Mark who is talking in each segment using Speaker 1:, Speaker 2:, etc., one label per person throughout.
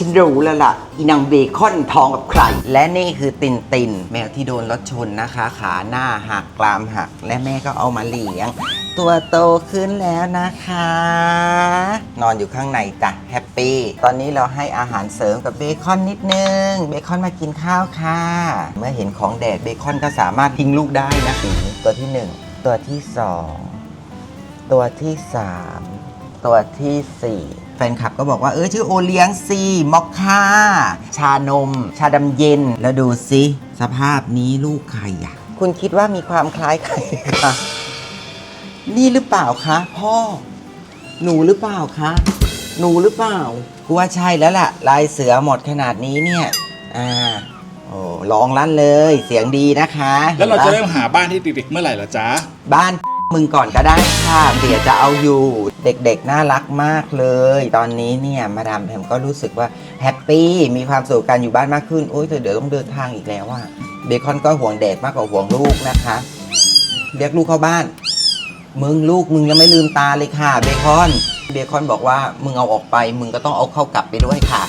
Speaker 1: ฉันรู้แล้วล่ะอีนางเบคอนท้องกับใคร และนี่คือตินติน แมวที่โดนรถชนนะคะ ขาหน้าหักกรามหัก และแม่ก็เอามาเลี้ยง ตัวโตขึ้นแล้วนะคะ นอนอยู่ข้างในจ้ะแฮปปี้ตอนนี้เราให้อาหารเสริมกับเบคอนนิดนึง เบคอนมากินข้าวค่ะ เมื่อเห็นของแดดเบคอนก็สามารถทิ้งลูกได้นะตัวที่หนึ่งตัวที่สองตัวที่ 3 ตัวทีสี่4 แฟนคลับก็บอกว่าเออชื่อโอเลี้ยงซีมอคค่า ชานม ชาดำเย็น แล้วดูสิสภาพนี้ลูกใครอะคุณคิดว่ามีความคล้ายใครคะนี่หรือเปล่าคะ พ่อ หนูหรือเปล่าคะ หนูหรือเปล่ากูว่าใช่แล้วล่ะ ลายเสือหมดขนาดนี้เนี่ย อ่าโอ้ลองลั่นเลย เสียงดีนะคะ
Speaker 2: แล้วเราจะ
Speaker 1: ห็นป
Speaker 2: เริ่มหาบ้านที่เด็กๆเมื่อไหร่ล่ะจ๊ะ
Speaker 1: บ้าน มึงก่อนก็ได้ค่ะเดี๋ยวจะเอาอยู่ เด็กๆ น่ารักมากเลย ตอนนี้เนี่ย มาดามแพมก็รู้สึกว่าแฮปปี้มีความสุขการอยู่บ้านมากขึ้นโอ้ยแต่เดี๋ยวต้องเดินทางอีกแล้วว่าเบคอนก็ห่วงเด็กมากกว่าห่วงลูกนะคะ เรียกลูกเข้าบ้าน มึงลูกมึงยังไม่ลืมตาเลยค่ะ เบคอนเบคอนบอกว่ามึงเอาออกไป มึงก็ต้องเอาเข้ากลับไปด้วยค่ะ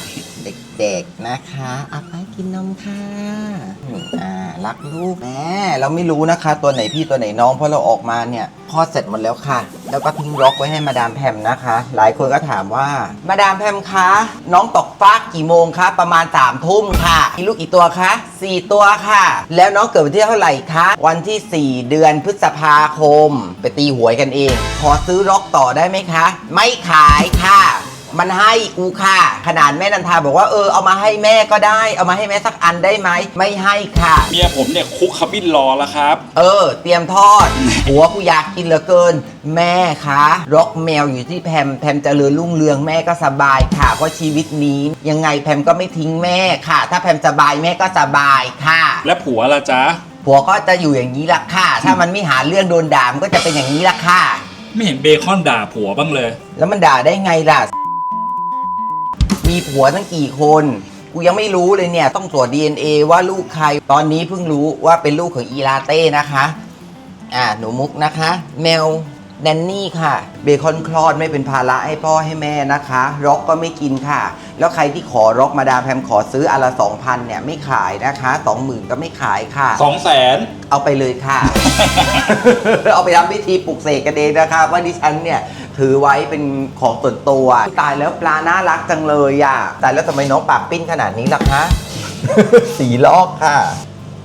Speaker 1: เด็กๆนะคะเอาไปกินนมค่ะอ่า รักลูกแม่เราไม่รู้นะคะ ตัวไหนพี่ตัวไหนน้องเพราะเราออกมาเนี่ยคลอดเสร็จหมดแล้วค่ะ แล้วก็ทิ้งร็อกไว้ให้มาดามแพมนะคะ หลายคนก็ถามว่า มาดามแพมคะน้องตกฟากกี่โมงคะประมาณ3ามทุ่มค่ะมีลูกกี่ตัวคะสี่ตัวค่ะ แล้วน้องเกิดวันที่เท่าไหร่คะวันที่ 4 เดือนพฤษภาคม ไปตีหวยกันเอง ขอซื้อร็อกต่อได้ไหมคะ ไม่ขายค่ะ มันให้กูค่ะ ขนาดแม่นันทาบอกว่าเออเอามาให้แม่ก็ได้ เอามาให้แม่สักอันได้ไหมไม่ให้ค่ะ
Speaker 2: เมียผมเนี่ยคุกขบิ้นรอแล้วครับ
Speaker 1: เออ เตรียมทอด หัวกูอยากกินเหลือเกิน แม่คะร็อกแมวอยู่ที่แพมแพมเจริญรุ่งเรืองแม่ก็สบายค่ะเพราะชีวิตนี้ยังไงแพมก็ไม่ทิ้งแม่ค่ะ ถ้าแพมสบายแม่ก็สบายค่ะ
Speaker 2: และผัวล่ะจ๊ะ
Speaker 1: ผัวก็จะอยู่อย่างนี้ละค่ะ ถ้ามันไม่หาเรื่องโดนด่ามันก็จะเป็นอย่างนี้ละค่ะ
Speaker 2: ไม่เห็นเบคอนด่าผัวบ้างเลย
Speaker 1: แล้วมันด่าได้ไงล่ะ มีผัวทั้งกี่คน กูยังไม่รู้เลยเนี่ย ต้องตรวจ DNA ว่าลูกใคร ตอนนี้เพิ่งรู้ว่าเป็นลูกของอีลาเต้นะคะ อ่า หนูมุกนะคะ แมว แดนนี่ค่ะ เบคอนคลอดไม่เป็นภาระให้พ่อให้แม่นะคะ ร็อกก็ไม่กินค่ะ แล้วใครที่ขอร็อกมาดามแพมขอซื้ออนละสองพันเนี่ยไม่ขายนะคะสองหมื่นก็ไม่ขายค่ะ
Speaker 2: สองแสน
Speaker 1: เอาไปเลยค่ะ เอาไปทำพิธีปลุกเสกกันเองนะคะ ว่าดิฉันเนี่ยถือไว้เป็นของส่วนตัว ตายแล้วปลาน่ารักจังเลยอะตายแล้วทำไมน้องปากปิ้นขนาดนี้ล่ะคะ สีลอกค่ะ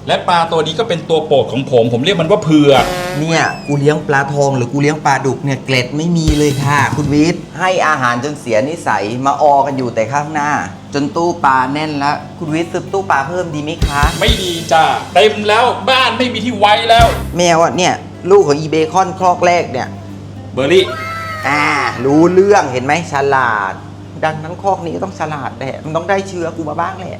Speaker 2: และปลาตัวนี้ก็เป็นตัวโปรดของผม ผมเรียกมันว่าเผือก
Speaker 1: เนี่ยกูเลี้ยงปลาทองหรือกูเลี้ยงปลาดุกเนี่ยเกล็ดไม่มีเลยค่ะ คุณวิทย์ให้อาหารจนเสียนิสัยมาออกันอยู่แต่ข้างหน้า จนตู้ปลาแน่นแล้วคุณวิทย์ซื้อตู้ปลาเพิ่มดีไหมคะ
Speaker 2: ไม่ดีจ้ะเต็มแล้วบ้านไม่มีที่ไว้แล้ว
Speaker 1: แมวอะเนี่ยลูกของอีเบคอนคลอกแรกเนี่ย
Speaker 2: เบอร์รี่
Speaker 1: อ่ารู้เรื่องเห็นไหมฉลาด ดังนั้นคอกนี้ก็ต้องฉลาดแหละมันต้องได้เชื้อกูมาบ้างแหละ